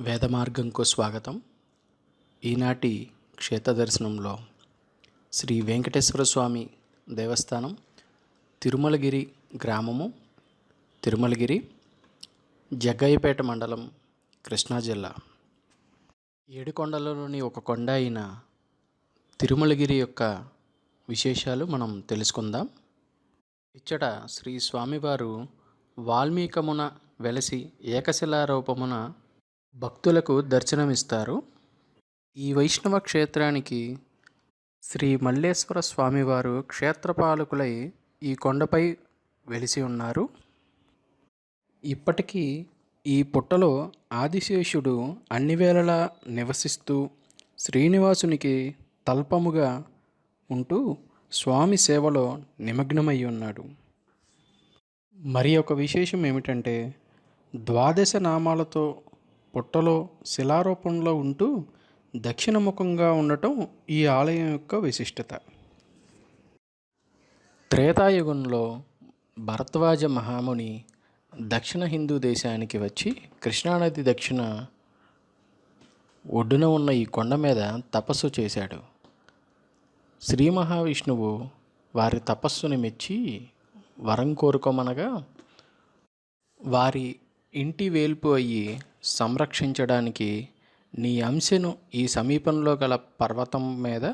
వేద మార్గంకు స్వాగతం. ఈనాటి క్షేత్ర దర్శనంలో శ్రీ వెంకటేశ్వర స్వామి దేవస్థానం తిరుమలగిరి గ్రామము తిరుమలగిరి జగ్గయ్యపేట మండలం కృష్ణా జిల్లా. ఏడుకొండలలోని ఒక కొండ అయిన తిరుమలగిరి యొక్క విశేషాలు మనం తెలుసుకుందాం. ఇచ్చట శ్రీ స్వామివారు వాల్మీకమున వెలసి ఏకశిలారూపమున భక్తులకు దర్శనమిస్తారు. ఈ వైష్ణవ క్షేత్రానికి శ్రీ మల్లేశ్వర స్వామివారు క్షేత్రపాలకులై ఈ కొండపై వెలిసి ఉన్నారు. ఇప్పటికీ ఈ పుట్టలో ఆదిశేషుడు అన్ని వేళలా నివసిస్తూ శ్రీనివాసునికి తల్పముగా ఉంటూ స్వామి సేవలో నిమగ్నమై ఉన్నాడు. మరి ఒక విశేషం ఏమిటంటే ద్వాదశ నామాలతో పుట్టలో శిలారూపంలో ఉంటూ దక్షిణముఖంగా ఉండటం ఈ ఆలయం యొక్క విశిష్టత. త్రేతాయుగంలో భరద్వాజ మహాముని దక్షిణ హిందూ దేశానికి వచ్చి కృష్ణానది దక్షిణ ఒడ్డున ఉన్న ఈ కొండ మీద తపస్సు చేశాడు. శ్రీ మహావిష్ణువు వారి తపస్సుని మెచ్చి వరం కోరుకోమనగా వారి ఇంటి వేల్పు అయ్యి సంరక్షించడానికి నీ అంశను ఈ సమీపంలో గల పర్వతం మీద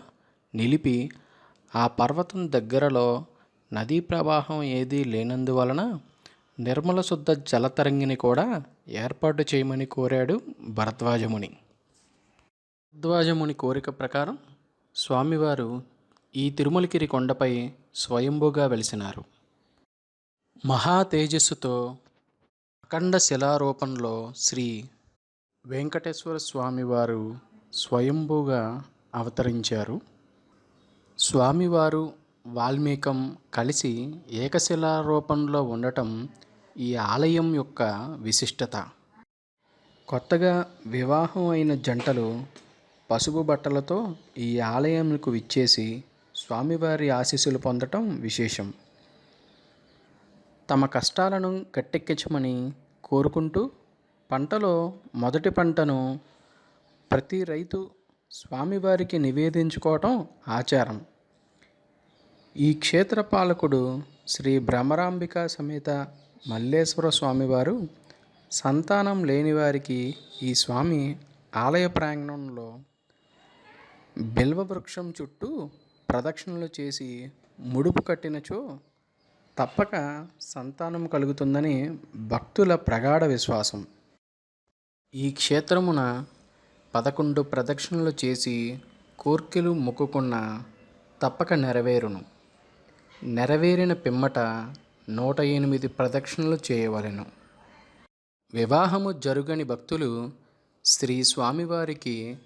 నిలిపి ఆ పర్వతం దగ్గరలో నదీ ప్రవాహం ఏదీ లేనందువలన నిర్మల శుద్ధ జలతరంగిని కూడా ఏర్పాటు చేయమని కోరాడు భరద్వాజముని. భరద్వాజముని కోరిక ప్రకారం స్వామివారు ఈ తిరుమలగిరి కొండపై స్వయంభూగా వెలిసినారు. మహా తేజస్సుతో అఖండ శిలారూపంలో శ్రీ వెంకటేశ్వర స్వామివారు స్వయంభూగా అవతరించారు. స్వామివారు వాల్మీకం కలిసి ఏకశిలా రూపంలో ఉండటం ఈ ఆలయం యొక్క విశిష్టత. కొత్తగా వివాహం అయిన జంటలు పసుపు బట్టలతో ఈ ఆలయంకు విచ్చేసి స్వామివారి ఆశీస్సులు పొందటం విశేషం. తమ కష్టాలను గట్టెక్కించమని కోరుకుంటూ పంటలో మొదటి పంటను ప్రతి రైతు స్వామివారికి నివేదించుకోవటం ఆచారం. ఈ క్షేత్ర పాలకుడు శ్రీ భ్రమరాంబిక సమేత మల్లేశ్వర స్వామివారు సంతానం లేని వారికి ఈ స్వామి ఆలయ ప్రాంగణంలో బిల్వ వృక్షం చుట్టూ ప్రదక్షిణలు చేసి ముడుపు కట్టినచో తప్పక సంతానం కలుగుతుందని భక్తుల ప్రగాఢ విశ్వాసం. ఈ క్షేత్రమున పదకొండు ప్రదక్షిణలు చేసి కోర్కెలు మొక్కుకున్న తప్పక నెరవేరును. నెరవేరిన పిమ్మట నూట ఎనిమిది ప్రదక్షిణలు చేయవలెను. వివాహము జరుగని భక్తులు శ్రీ స్వామివారికి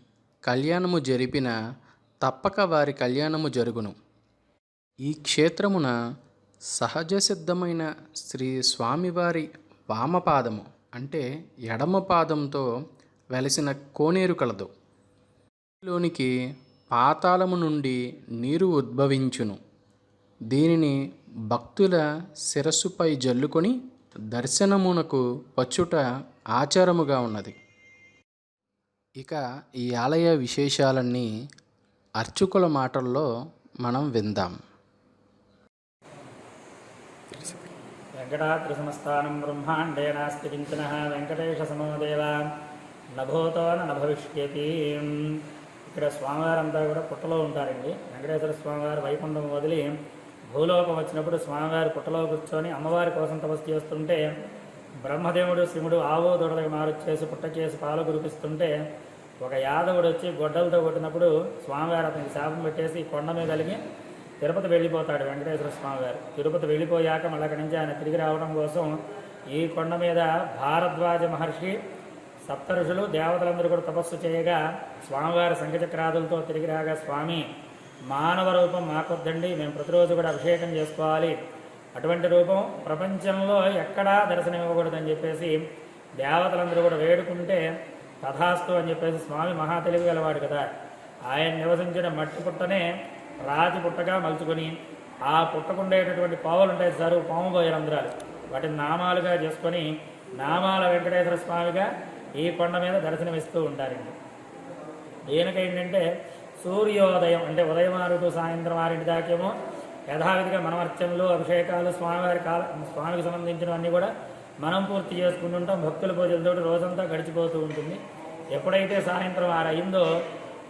కళ్యాణము జరిపిన తప్పక వారి కళ్యాణము జరుగును. ఈ క్షేత్రమున సహజ సిద్ధమైన శ్రీ స్వామివారి వామపాదము అంటే ఎడమ పాదంతో వెలసిన కోనేరు కలదు. లోనికి పాతాళము నుండి నీరు ఉద్భవించును. దీనిని భక్తుల శిరస్సుపై జల్లుకొని దర్శనమునకు వచ్చుట ఆచారముగా ఉన్నది. ఇక ఈ ఆలయ విశేషాలన్నీ అర్చకుల మాటల్లో మనం విందాం. వెంకటాద్రిసమస్థానం బ్రహ్మాండే నాస్తి కించన వెంకటేశసమోదేవ నభూతో నభవిష్యతి ఇక్కడ స్వామివారంతా కూడా పుట్టలో ఉంటారండి. వెంకటేశ్వర స్వామివారు వైకుంఠం వదిలి భూలోకం వచ్చినప్పుడు స్వామివారి పుట్టలో కూర్చొని అమ్మవారి కోసం తపస్సు చేస్తుంటే బ్రహ్మదేవుడు శివుడు ఆవు దొడలకు మారు చేసి పుట్ట చేసి పాలు కురిపిస్తుంటే ఒక యాదవుడు వచ్చి గొడ్డలతో కొట్టినప్పుడు స్వామివారు అతనికి శాపం పెట్టేసి కొండ మీద కలిగి తిరుపతి వెళ్ళిపోతాడు వెంకటేశ్వర స్వామి గారు. తిరుపతి వెళ్ళిపోయాక మళ్ళీ అక్కడి నుంచి ఆయన తిరిగి రావడం కోసం ఈ కొండ మీద భారద్వాజ మహర్షి సప్త దేవతలందరూ కూడా తపస్సు చేయగా స్వామివారి శంఖచక్రాదులతో తిరిగి రాగా స్వామి మానవ రూపం మాకొద్దండి మేము ప్రతిరోజు కూడా అభిషేకం చేసుకోవాలి. అటువంటి రూపం ప్రపంచంలో ఎక్కడా దర్శనం ఇవ్వకూడదని చెప్పేసి దేవతలందరూ కూడా వేడుకుంటే తథాస్తు అని చెప్పేసి స్వామి మహా తెలివి గలవాడు కదా. ఆయన నివసించిన మట్టి పుట్టనే రాతి పుట్టగా మలుచుకొని ఆ పుట్టకుండేటటువంటి పావులు ఉంటాయి సారు పాము పోయరంధ్రాలు వాటిని నామాలుగా చేసుకొని నామాల వెంకటేశ్వర స్వామిగా ఈ కొండ మీద దర్శనమిస్తూ ఉంటారండి. ఈయనకి ఏంటంటే సూర్యోదయం అంటే ఉదయం ఆరుటు సాయంత్రం ఆరింటి దాకేమో యథావిధిగా మనమర్చనలు అభిషేకాలు స్వామివారి కాల స్వామికి సంబంధించినవన్నీ కూడా మనం పూర్తి చేసుకుంటుంటాం భక్తుల పూజలతో రోజంతా గడిచిపోతూ ఉంటుంది. ఎప్పుడైతే సాయంత్రం ఆరు అయిందో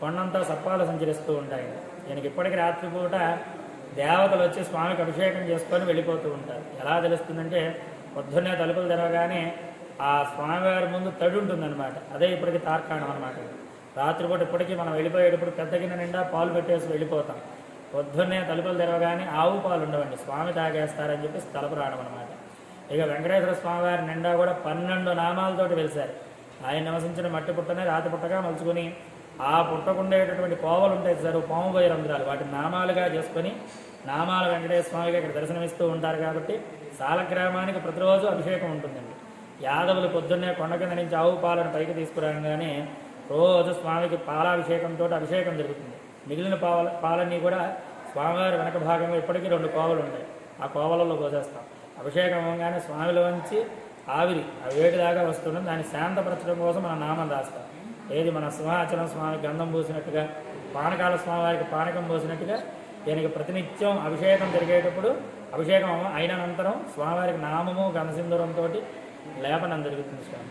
కొండంతా సర్పాలు సంచరిస్తూ ఉంటాయి. ఈయనకి ఇప్పటికి రాత్రిపూట దేవతలు వచ్చి స్వామికి అభిషేకం చేసుకొని వెళ్ళిపోతూ ఉంటారు. ఎలా తెలుస్తుందంటే పొద్దున్నే తలుపులు తెరవగానే ఆ స్వామివారి ముందు తడి ఉంటుందన్నమాట. అదే ఇప్పటికి తార్కాణం అనమాట రాత్రిపూట ఇప్పటికీ మనం వెళ్ళిపోయేటప్పుడు పెద్ద గిన్నె నిండా పాలు పెట్టేసి వెళ్ళిపోతాం. పొద్దున్నే తలుపులు తెరవగానే ఆవు పాలు ఉండవండి. స్వామి తాగేస్తారని చెప్పి తలుపు రావడం అనమాట ఇక వెంకటేశ్వర స్వామివారి నిండా కూడా పన్నెండు నామాలతోటి వెలిశారు. ఆయన నివసించిన మట్టి పుట్టనే రాతి పుట్టగా మలుచుకుని ఆ పుట్టకుండేటటువంటి కోవలు ఉంటాయి సార్ పాము పోయి రంధ్రాలు వాటిని నామాలుగా చేసుకొని నామాల వెంకటేశ్వర స్వామిగా ఇక్కడ దర్శనమిస్తూ ఉంటారు కాబట్టి సాలగ్రామానికి ప్రతిరోజు అభిషేకం ఉంటుందండి. యాదవులు పొద్దున్నే కొండ కింద నుంచి ఆవు పాలను పైకి తీసుకురాగానే రోజు స్వామికి పాలాభిషేకంతో అభిషేకం జరుగుతుంది. మిగిలిన పాల పాలన్నీ కూడా స్వామివారి వెనక భాగంలో ఇప్పటికీ రెండు కోవలు ఉంటాయి ఆ కోవలలో పోసేస్తాం. అభిషేకం అవ్వగానే స్వామిలోంచి ఆవిరి ఆ వేడి దాకా దాన్ని శాంతపరచడం కోసం మన నామం రాస్తాం. ఏది మన సింహాచలం స్వామి గంధం పూసినట్టుగా పానకాల స్వామివారికి పానకం పోసినట్టుగా దీనికి ప్రతినిత్యం అభిషేకం జరిగేటప్పుడు అభిషేకం అయిన అనంతరం స్వామివారికి నామము గణసింధురంతో లేపనం జరుగుతుంది స్వామి.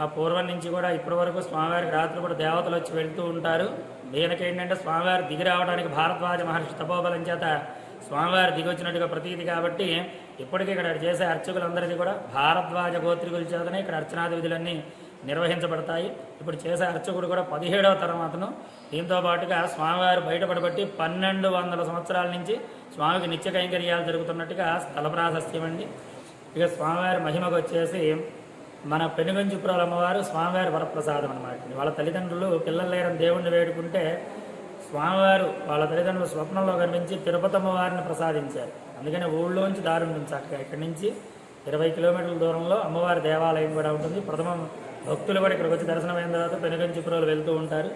ఆ పూర్వం నుంచి కూడా ఇప్పటి వరకు స్వామివారికి రాత్రి కూడా దేవతలు వచ్చి వెళ్తూ ఉంటారు. దీనికి ఏంటంటే స్వామివారి దిగి రావడానికి భారద్వాజ మహర్షి తపోబలం చేత స్వామివారి దిగి వచ్చినట్టుగా ప్రతీతి కాబట్టి ఇప్పటికీ ఇక్కడ చేసే అర్చకులందరికీ కూడా భారద్వాజ గోత్రికుల చేతనే ఇక్కడ అర్చనాది విధులన్నీ నిర్వహించబడతాయి. ఇప్పుడు చేసే అర్చకుడు కూడా పదిహేడవ తరం అతను. దీంతో పాటుగా స్వామివారు బయటపడబట్టి పన్నెండు వందల సంవత్సరాల నుంచి స్వామికి నిత్య కైంకర్యాలు జరుగుతున్నట్టుగా స్థల ప్రాశస్త్యం అండి. ఇక స్వామివారి మహిమకు వచ్చేసి మన పెనుగంచిపురాల అమ్మవారు స్వామివారి వరప్రసాదం అనమాట వాళ్ళ తల్లిదండ్రులు పిల్లలు లేరని దేవుణ్ణి వేడుకుంటే స్వామివారు వాళ్ళ తల్లిదండ్రులు స్వప్నంలో కనిపించి తిరుపతి అమ్మవారిని ప్రసాదించారు. అందుకని ఊళ్ళోంచి దారి నుంచి అక్కడ ఇక్కడి నుంచి ఇరవై కిలోమీటర్ల దూరంలో అమ్మవారి దేవాలయం కూడా ఉంటుంది. ప్రథమం భక్తులు కూడా ఇక్కడికి వచ్చి దర్శనమైన తర్వాత పెనుగంచిపురాలు వెళ్తూ ఉంటారు.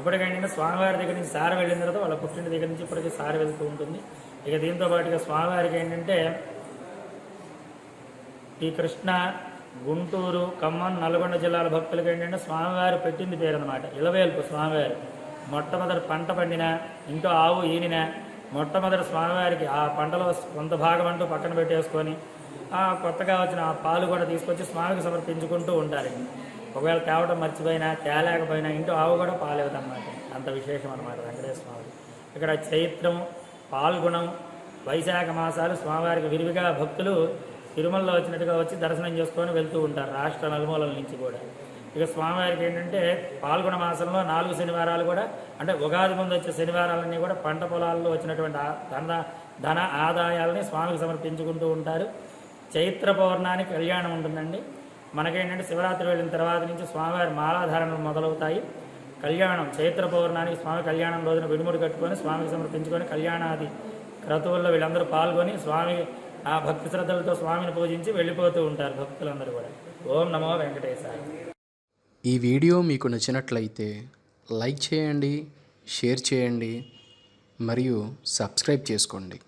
ఇప్పటికైనా స్వామివారి దగ్గర నుంచి సార్ వెళ్ళిన తర్వాత వాళ్ళ పుట్టింటి దగ్గర నుంచి ఇప్పటికీ సార్ వెళ్తూ ఉంటుంది. ఇక దీంతో పాటుగా స్వామివారికి ఏంటంటే ఈ కృష్ణ గుంటూరు ఖమ్మం నల్గొండ జిల్లాల భక్తులకి ఏంటంటే స్వామివారు పెట్టింది పేరు అనమాట ఇలవేల్పు స్వామివారు. మొట్టమొదటి పంట పండిన ఇంకో ఆవు ఈనిన మొట్టమొదటి స్వామివారికి ఆ పంటలో కొంత భాగం అంటూ పక్కన పెట్టేసుకొని ఆ కొత్తగా వచ్చిన ఆ పాలు కూడా తీసుకొచ్చి స్వామికి సమర్పించుకుంటూ ఉంటారండి ఒకవేళ తేవటం మర్చిపోయినా తేలేకపోయినా ఇంటో ఆవు కూడా పాలేదన్నమాట అంత విశేషం అనమాట వెంకటేశ్వర స్వామి. ఇక్కడ చైత్రం పాల్గొనం వైశాఖ మాసాలు స్వామివారికి విరివిగా భక్తులు తిరుమలలో వచ్చినట్టుగా వచ్చి దర్శనం చేసుకొని వెళ్తూ ఉంటారు రాష్ట్ర నలుమూలల నుంచి కూడా. ఇక స్వామివారికి ఏంటంటే పాల్గొన మాసంలో నాలుగు శనివారాలు కూడా అంటే ఉగాది ముందు వచ్చే శనివారాలన్నీ కూడా పంట పొలాల్లో వచ్చినటువంటి ధన ధన ఆదాయాలని స్వామికి సమర్పించుకుంటూ ఉంటారు. చైత్ర పౌర్ణానికి కళ్యాణం ఉంటుందండి. మనకేంటంటే శివరాత్రి వెళ్ళిన తర్వాత నుంచి స్వామివారి మాలాధారణలు మొదలవుతాయి. కళ్యాణం చైత్ర పౌర్ణానికి స్వామి కళ్యాణం రోజున విడుముడి కట్టుకొని స్వామికి సమర్పించుకొని కళ్యాణాది క్రతువుల్లో వీళ్ళందరూ పాల్గొని స్వామి ఆ భక్తి శ్రద్ధలతో స్వామిని పూజించి వెళ్ళిపోతూ ఉంటారు భక్తులందరూ కూడా. ఓం నమో వెంకటేశాయ. ఈ వీడియో మీకు నచ్చినట్లయితే లైక్ చేయండి షేర్ చేయండి మరియు సబ్స్క్రైబ్ చేసుకోండి.